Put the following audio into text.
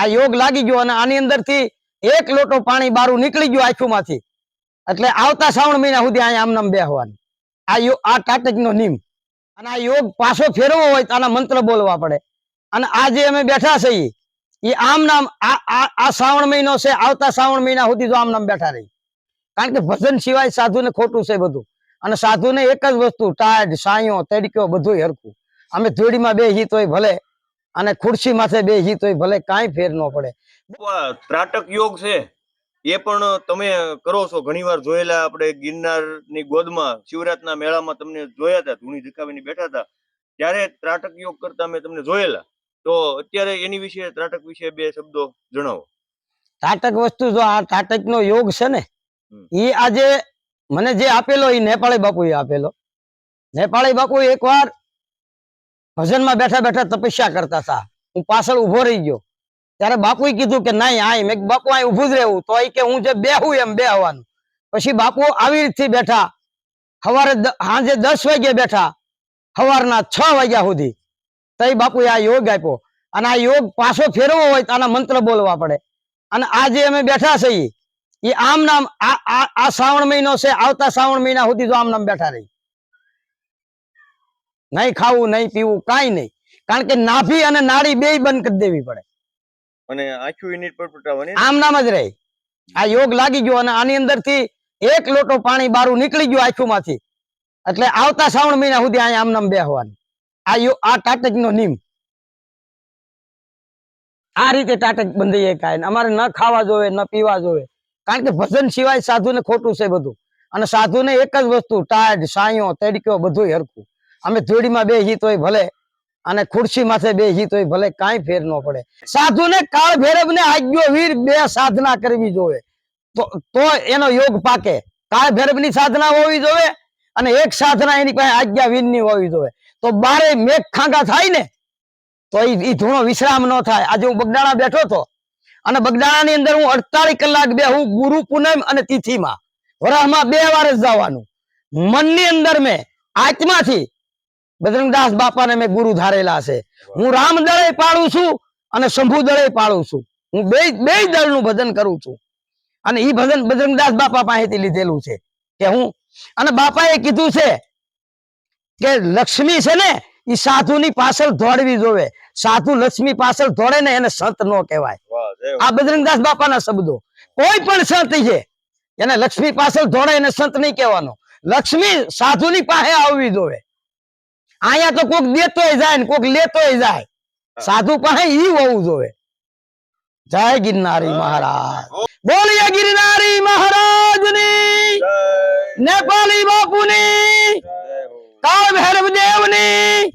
આ યોગ લાગી ગયો અને આની અંદરથી એક લોટો પાણી બારું નીકળી ગયું માંથી એટલે આવતા શ્રાવણ મહિના સુધી અહીંયા આમ નામ બેહવાનું. આ યોગ આ ટાટક નો નિયમ. અને આ યોગ પાછો ફેરવો હોય તો આના મંત્ર બોલવા પડે. અને આ જે અમે બેઠા છીએ એ આમ નામ, આ શ્રાવણ મહિનો છે, આવતા શ્રાવણ મહિના સુધી જો આમ નામ બેઠા રહી. કારણ કે ભજન સિવાય સાધુને ખોટું છે બધું. અને સાધુને એક જ વસ્તુ, ટાઢ, સાયો, તડક્યો બધું હરખું. અમે ધોડીમાં બે હિત હોય ભલે અને ખુરશી માથે બે તો ભલે કાંઈ ફેર ન પડે. ત્રાટક યોગ છે એ પણ તમે કરો છો. ઘણીવાર જોયેલા આપણે ગિરનારની ગોદમાં શિવરાતના મેળામાં તમને જોયા હતા ધૂણી ધકાવીને બેઠા હતા. ત્યારે ત્રાટક યોગ કરતા મેં તમને જોયેલા. તો અત્યારે એની વિશે ત્રાટક વિશે બે શબ્દો જણાવો. ત્રાટક વસ્તુ જો આ ત્રાટક નો યોગ છે ને એ આજે મને જે આપેલો એ નેપાળી બાપુએ આપેલો. નેપાળી બાપુ એકવાર ભજનમાં બેઠા બેઠા તપસ્યા કરતા હતા. હું પાછળ ઊભો રહી ગયો. ત્યારે બાપુએ કીધું કે નહીં આય મેં બાપુ અહીં ઊભું જ રહેવું. તો કે હું જે બેહું એમ બેહવાનું. પછી બાપુ આવી રીતથી બેઠા. સવારે સાંજે દસ વાગે બેઠા. સવારના છ વાગ્યા સુધી. તઈ બાપુએ આ યોગ આપ્યો. અને આ યોગ પાછો ફેરવો હોય તો આના મંત્ર બોલવા પડે. અને આ જે અમે બેઠા છીએ એ આમ નામ, આ આ આ શ્રાવણ મહિનો છે, આવતા શ્રાવણ મહિના સુધી જો આમ નામ બેઠા રહી. નહીં ખાવું નહીં પીવું કાંઈ નહીં. કારણ કે નાભી અને નાડી બે બંધ કરી દેવી પડે. અને આખું યુનિટ પર પટાવવાની? આમ જ રહે. આ યોગ લાગી ગયો અને આની અંદર એક લોટો પાણી બારું નીકળી ગયું આંખોમાંથી. એટલે આવતા શ્રાવણ મહિના સુધી અહીંયા આમ નામ બેહવાનું આ યો આ ટાટક નો નિયમ. આ રીતે ટાટક બંધાઈએ કાય અમારે ન ખાવા જોવે ન પીવા જોવે. કારણ કે ભજન સિવાય સાધુને ખોટું છે બધું. અને સાધુને એક જ વસ્તુ ટાઢ સાયો તડક્યો બધું હરખું. અમે ધૂળીમાં બે હિત હોય ભલે, અને ખુરશી માથે બે હિત હોય ભલે, કાંઈ ફેર ન પડે. સાધુને કાળ ભૈરવ ને આજ્ઞો વીર બે સાધના કરવી જોવે તો એનો યોગ પાકે. કાળ ભૈરવની સાધના હોવી જોવે અને એક સાધના એની પાસે આજ્ઞા વીરની હોવી જોવે તો બારે મેઘ ખાંગા થાય ને, તો એ ધૂણો વિશ્રામ ન થાય. આજે હું બગદાણા બેઠો હતો, અને બગદાણા ની અંદર હું અડતાલીસ કલાક બે, હું ગુરુ પૂનમ અને તિથિમાં. વરાહમાં બે વાર જ જવાનું. મનની અંદર મેં આત્માથી બજરંગદાસ બાપાને મેં ગુરુ ધારેલા છે. હું રામ દળે પાડું છું અને શંભુ દળે પાડું છું. હું બે બે દળનું ભજન કરું છું. અને એ ભજન બજરંગદાસ બાપા પાસેથી લીધેલું છે કે હું અને બાપાએ કીધું છે કે લક્ષ્મી છે ને ઈ સાધુની પાછળ દોડવી જોવે. સાધુ લક્ષ્મી પાછળ દોડે ને એને સંત નો કહેવાય. આ બજરંગદાસ બાપાના શબ્દો. કોઈ પણ સંત છે એને લક્ષ્મી પાછળ દોડે એને સંત નહીં કહેવાનો. લક્ષ્મી સાધુની પાસે આવવી જોવે. અહીંયા તો કોક દેતોય જાય ને કોક લેતોય જાય. સાધુ પાસે ઈ હોવું જોવે જય ગિરનારી મહારાજ. બોલીએ ગિરનારી મહારાજની નેપાલી બાપુ ની કાળ ભૈરવ દેવની